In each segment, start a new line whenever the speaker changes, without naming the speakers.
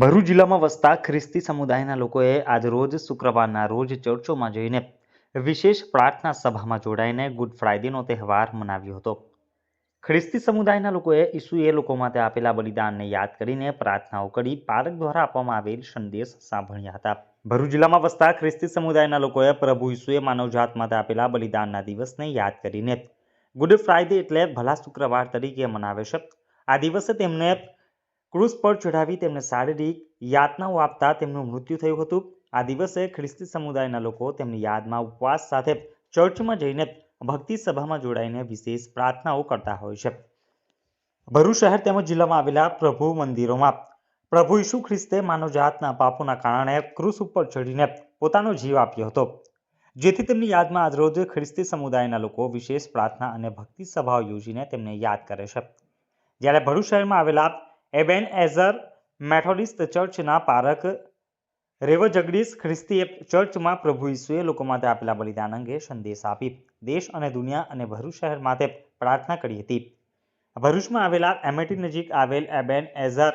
ભરૂચ જિલ્લામાં વસતા ખ્રિસ્તી સમુદાયના લોકોએ આજરોજ શુક્રવારના રોજ ચર્ચોમાં જઈને વિશેષ પ્રાર્થના સભામાં જોડાઈને ગુડ ફ્રાઇડેનો તહેવાર મનાવ્યો હતો. ખ્રિસ્તી સમુદાયના લોકોએ ઈસુએ લોકો માટે આપેલા બલિદાનને યાદ કરીને પ્રાર્થનાઓ કરી પારક દ્વારા આપવામાં આવેલ સંદેશ સાંભળ્યા હતા. ભરૂચ જિલ્લામાં વસતા ખ્રિસ્તી સમુદાયના લોકોએ પ્રભુ ઈસુએ માનવજાત માટે આપેલા બલિદાનના દિવસને યાદ કરીને ગુડ ફ્રાઇડે એટલે ભલા શુક્રવાર તરીકે મનાવે છે. આ દિવસે તેમને ક્રૂઝ પર ચઢાવી તેમને શારીરિક યાતનાઓ આપતા તેમનું મૃત્યુ થયું હતું. આ દિવસે ખ્રિસ્તી સમુદાયના લોકો તેમની યાદમાં ઉપવાસ સાથે ચર્ચમાં જઈને ભક્તિ સભામાં જોડાઈને વિશેષ પ્રાર્થનાઓ કરતા હોય છે. ભરૂચ શહેર તેમજ જિલ્લામાં આવેલા પ્રભુ મંદિરોમાં પ્રભુ ઈસુ ખ્રિસ્તે માનવજાતના પાપોના કારણે ક્રુસ ઉપર ચડીને પોતાનો જીવ આપ્યો હતો. જેથી તેમની યાદમાં આજરોજ ખ્રિસ્તી સમુદાયના લોકો વિશેષ પ્રાર્થના અને ભક્તિ સભાઓ યોજીને તેમને યાદ કરે છે. જ્યારે ભરૂચ શહેરમાં આવેલા એબેન એઝર મેથોડિસ્ટ ચર્ચના પારક રેવ જગદીશ ખ્રિસ્તીએ ચર્ચમાં પ્રભુ ઈસુએ લોકો માટે આપેલા બલિદાન અંગે સંદેશ આપી. દેશ અને દુનિયા અને ભરૂચ શહેર માટે પ્રાર્થના કરી હતી. ભરૂચમાં આવેલા એમેટી નજીક આવેલ Ebenezer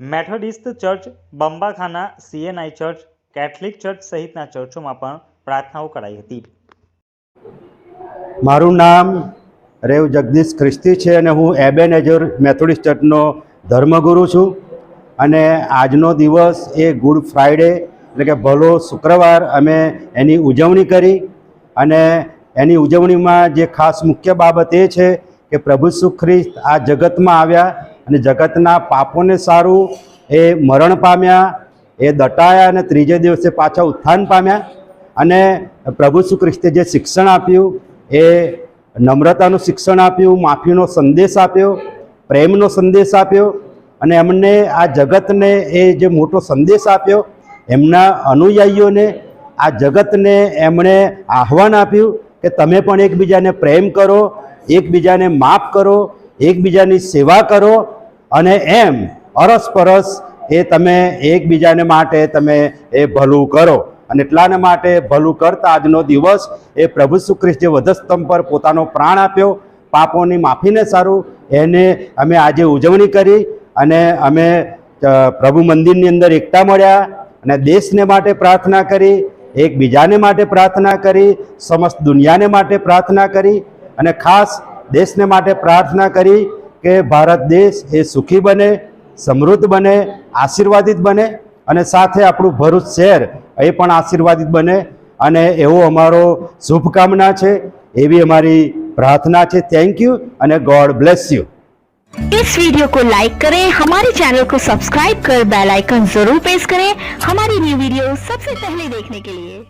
Methodist church, Bambakhana CNI church, Catholic church સહિતના ચર્ચોમાં પણ પ્રાર્થનાઓ કરાઈ હતી.
મારું નામ રેવ જગદીશ ખ્રિસ્તી છે અને હું એબેન એબેનેજર મેથોડિસ્ટ ચર્ચનો ધર્મગુરુ છું. અને આજનો દિવસ એ ગુડ ફ્રાઈડે એટલે કે ભલો શુક્રવાર અમે એની ઉજવણી કરી. અને એની ઉજવણીમાં જે ખાસ મુખ્ય બાબત એ છે કે પ્રભુ સુખ્રિસ્ત આ જગતમાં આવ્યા અને જગતના પાપોને સારું, એ મરણ પામ્યા, એ દટાયા અને ત્રીજે દિવસે પાછા ઉત્થાન પામ્યા. અને પ્રભુ ખ્રિસ્તે જે શિક્ષણ આપ્યું, એ નમ્રતાનું શિક્ષણ આપ્યું, માફીનો સંદેશ આપ્યો. પ્રેમનો સંદેશ આપ્યો અને એમને આ જગતને એ જે મોટો સંદેશ આપ્યો, એમના અનુયાયીઓને આ જગતને એમણે આહવાન આપ્યું કે તમે પણ એકબીજાને પ્રેમ કરો, એકબીજાને માફ કરો, એકબીજાની સેવા કરો અને એમ અરસપરસ એ તમે એકબીજાને માટે તમે એ ભલું કરો. અને એટલાને માટે ભલું કરતા આજનો દિવસ એ પ્રભુ શ્રી ખ્રિસ્ત વધસ્તંભ પર પોતાનો પ્રાણ આપ્યો, પાપોની માફીને સારું એને અમે આજે ઉજવણી કરી અને અમે પ્રભુ મંદિરની અંદર એકતા મળ્યા અને દેશને માટે પ્રાર્થના કરી, એકબીજાને માટે પ્રાર્થના કરી, સમસ્ત દુનિયાને માટે પ્રાર્થના કરી અને ખાસ દેશને માટે પ્રાર્થના કરી કે ભારત દેશ એ સુખી બને, સમૃદ્ધ બને, આશીર્વાદિત બને અને સાથે આપણું ભરૂચ શહેર એ પણ આશીર્વાદિત બને અને એવો અમારો શુભકામના છે. એવી અમારી प्रार्थना है थैंक यू अने गॉड ब्लेस यू
इस वीडियो को लाइक करें हमारे चैनल को सब्सक्राइब कर बेल आइकन जरूर प्रेस करें हमारी न्यू वीडियो सबसे पहले देखने के लिए